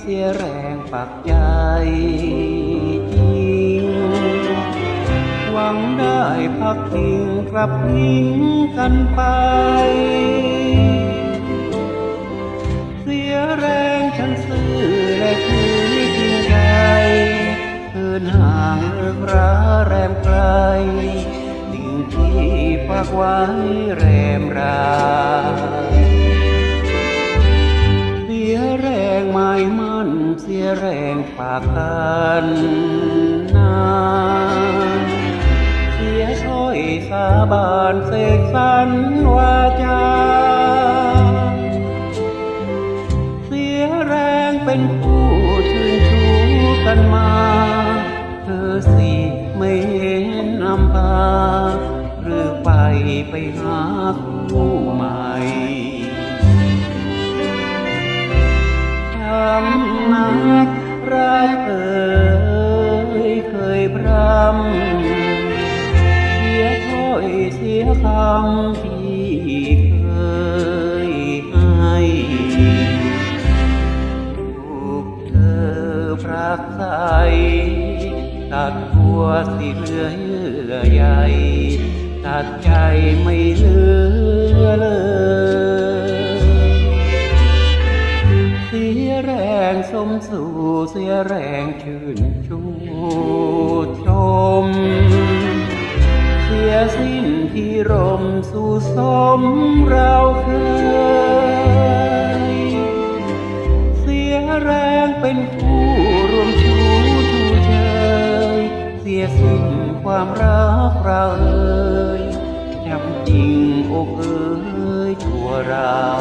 เสียแรงปักใจจริง หวังได้พักพิงกลับทิ้งกันไป เสียแรงฉันซื่อและคือจริงใจเดินห่างเลิกราแรมไกลสิ่งที่ฝากไว้แรมรา แรงปากกันนานเสียถ้อยสาบานเสกสรรวาจา เสียแรงเป็นผู้ชื่นชูกันมา เธอสิไม่เห็นนำพาหรือไปไปหาคู่ใหม่ อยเสียคำที่เคยให้ถูกเธอพรักใสตัดหัวสิเหลือเยื่อใยตัดใจไม่เหลือเลยเสียแรงสมสู่เสียแรงชื่นชู สู่สมเราเคย เสียแรงเป็นผู้รวมชูชูเชยเสียสิ้นความรักเราเอ่ยจำจริงอกเอ่ยทั่วรา